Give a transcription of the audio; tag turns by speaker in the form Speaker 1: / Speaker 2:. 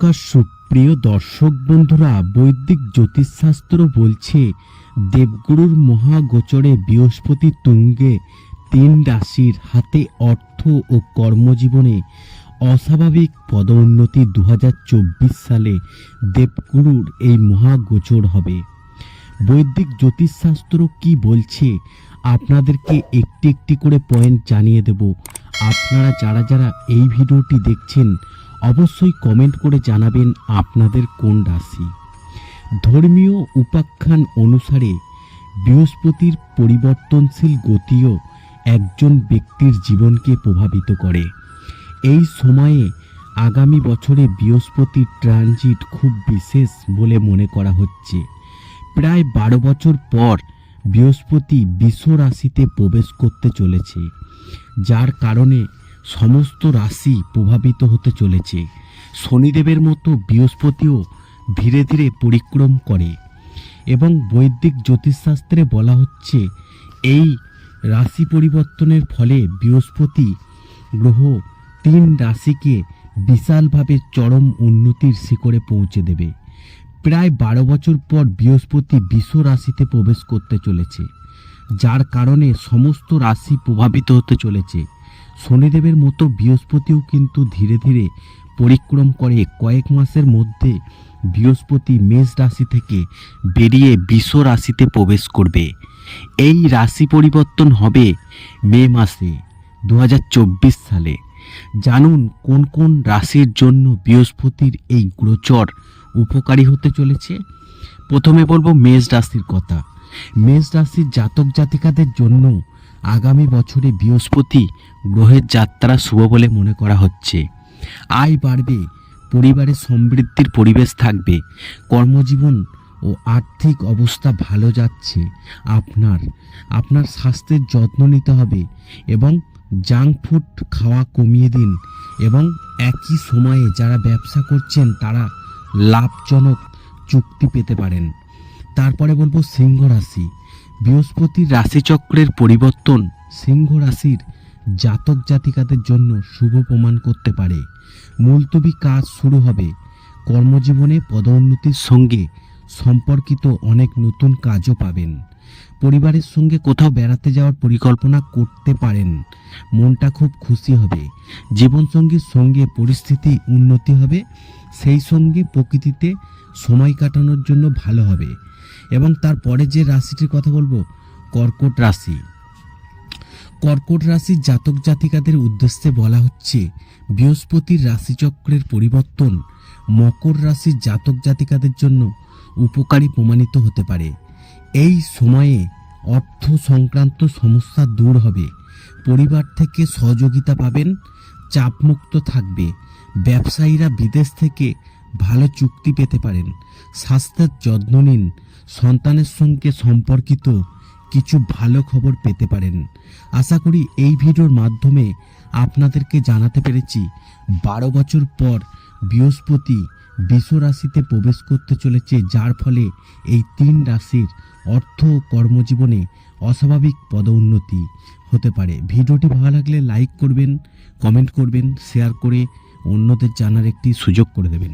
Speaker 1: নমস্কার সুপ্রিয় দর্শক বন্ধুরা, বৈদিক জ্যোতিষশাস্ত্র বলছে, দেবগুরুর মহাগোচরে বৃহস্পতি তুঙ্গে তিন রাশির হাতে অর্থ ও কর্মজীবনে অস্বাভাবিক পদোন্নতি দু হাজার চব্বিশ সালে দেবগুরুর এই মহাগোচর হবে। বৈদিক জ্যোতিষশাস্ত্র কি বলছে, আপনাদেরকে একটি একটি করে পয়েন্ট জানিয়ে দেব। আপনারা যারা যারা এই ভিডিওটি দেখছেন অবশ্যই কমেন্ট করে জানাবেন আপনাদের কোন রাশি। ধর্মীয় উপাখ্যান অনুসারে বৃহস্পতির পরিবর্তনশীল গতিও একজন ব্যক্তির জীবনকে প্রভাবিত করে। এই সময়ে আগামী বছরে বৃহস্পতির ট্রানজিট খুব বিশেষ বলে মনে করা হচ্ছে। প্রায় বারো বছর পর বৃহস্পতি বিশ্ব রাশিতে প্রবেশ করতে চলেছে। যার কারণে সমস্ত রাশি প্রভাবিত হতে চলেছে। শনিদেবের মতো বৃহস্পতিও ধীরে ধীরে পরিক্রম করে এবং বৈদিক জ্যোতিষশাস্ত্রে বলা হচ্ছে, এই রাশি পরিবর্তনের ফলে বৃহস্পতি গ্রহ তিন রাশিকে বিশালভাবে চরম উন্নতির শিখরে পৌঁছে দেবে। প্রায় বারো বছর পর বৃহস্পতি বিশ্ব রাশিতে প্রবেশ করতে চলেছে, যার কারণে সমস্ত রাশি প্রভাবিত হতে চলেছে। শনিদেবের মতো বৃহস্পতিও কিন্তু ধীরে ধীরে পরিক্রম করে কয়েক মাসের মধ্যে বৃহস্পতি মেষ রাশি থেকে বেরিয়ে বিশ্ব রাশিতে প্রবেশ করবে। এই রাশি পরিবর্তন হবে মে মাসে দু হাজার চব্বিশ সালে। জানুন কোন কোন রাশির জন্য বৃহস্পতির এই গোচর উপকারী হতে চলেছে? প্রথমে বলব মেষ রাশির কথা। মেষ রাশির জাতক জাতিকাদের জন্য আগামী বছরে বৃহস্পতি গ্রহের যাত্রা শুভ বলে মনে করা হচ্ছে। আয় বাড়বে পরিবারে সমৃদ্ধির পরিবেশ থাকবে, কর্মজীবন ও আর্থিক অবস্থা ভালো যাচ্ছে। আপনার আপনার স্বাস্থ্যের যত্ন নিতে হবে এবং জাঙ্ক ফুড খাওয়া কমিয়ে দিন এবং একই সময়ে যারা ব্যবসা করছেন তারা লাভজনক চুক্তি পেতে পারেন। তারপরে বলব সিংহ রাশি। বৃহস্পতির রাশিচক্রের পরিবর্তন সিংহ রাশির জাতক জাতিকাদের জন্য শুভ প্রমাণ করতে পারে। মুলতবি কাজ শুরু হবে। কর্মজীবনে পদোন্নতির সঙ্গে সম্পর্কিত অনেক নতুন কাজও পাবেন। পরিবারের সঙ্গে কোথাও বেড়াতে যাওয়ার পরিকল্পনা করতে পারেন। মনটা খুব খুশি হবে। জীবনসঙ্গীর সঙ্গে পরিস্থিতি উন্নতি হবে। সেই সঙ্গে প্রকৃতিতে সময় কাটানোর জন্য ভালো হবে। এবং তারপরে যে রাশিটির কথা বলব, কর্কট রাশি। কর্কট রাশির জাতক জাতিকাদের উদ্দেশ্যে বলা হচ্ছে, বৃহস্পতির রাশিচক্রের পরিবর্তন মকর রাশির জাতক জাতিকাদের জন্য উপকারী প্রমাণিত হতে পারে। এই সময়ে অর্থ সংক্রান্ত সমস্যা দূর হবে। পরিবার থেকে সহযোগিতা পাবেন, চাপমুক্ত থাকবে। ব্যবসায়ীরা বিদেশ থেকে ভালো চুক্তি পেতে পারেন। স্বাস্থ্যের যত্ন নিন সন্তানের সঙ্গে সম্পর্কিত কিছু ভালো খবর পেতে পারেন। আশা করি এই ভিডিওর মাধ্যমে আপনাদেরকে জানাতে পেরেছি, বারো বছর পর বৃহস্পতি বিশ্ব রাশিতে প্রবেশ করতে চলেছে, যার ফলে এই তিন রাশির অর্থ কর্মজীবনে অস্বাভাবিক পদোন্নতি হতে পারে। ভিডিওটি ভালো লাগলে লাইক করবেন, কমেন্ট করবেন, শেয়ার করে অন্যদের জানার একটি সুযোগ করে দেবেন।